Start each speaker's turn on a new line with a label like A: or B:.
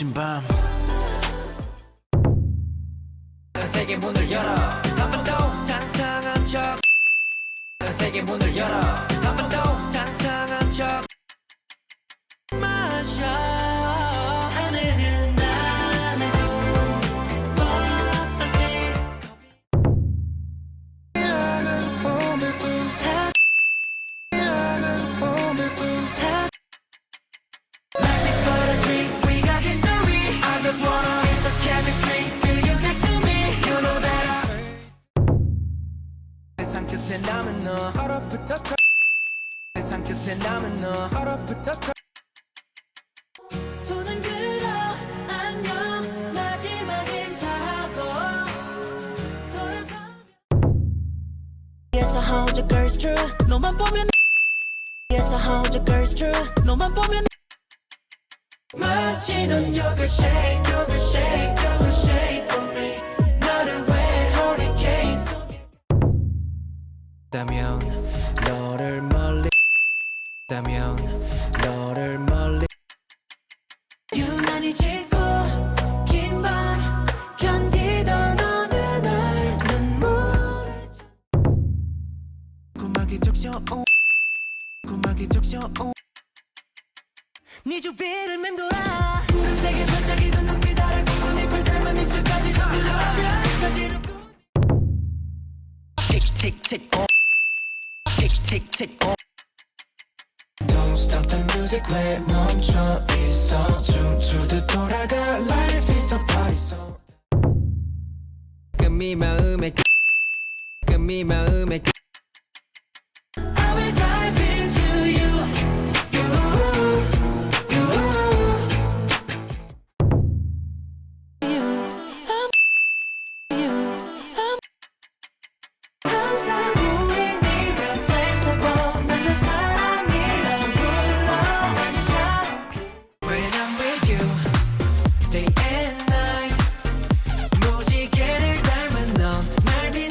A: 늦은 밤.
B: 세계 문을 열어. 한 번 더. 상상한 적 세계 문을 열어
A: 남은 너 얼어붙어 터 세상 끝에 남은 너 얼어붙어 터
B: 손은 들어 안녕 마지막 인사하고 돌아서
C: Yes, I hold your girls true. 너만 보면 Yes, I hold your girls true. 너만 보면
B: 마치 넌 욕을 shake 욕을 shake
A: 다면 너를 멀리 다면 너를 멀리
C: 유난히 짙고 긴 밤 견디던 어느 날 눈물을
A: 고막이 적셔 오 고막이 적셔
C: 오네 주위를 맴돌아.
B: 푸른색의 반짝이던 눈빛 아래 꽃잎을 닮은 입술까지 다 사지를
A: 틱틱틱 오 틱틱틱 오 Don't stop the music 왜 멈춰 있어 춤추듯 돌아가 Life is a party so 끔이 마음에 끔- 끔이 마음에 끔-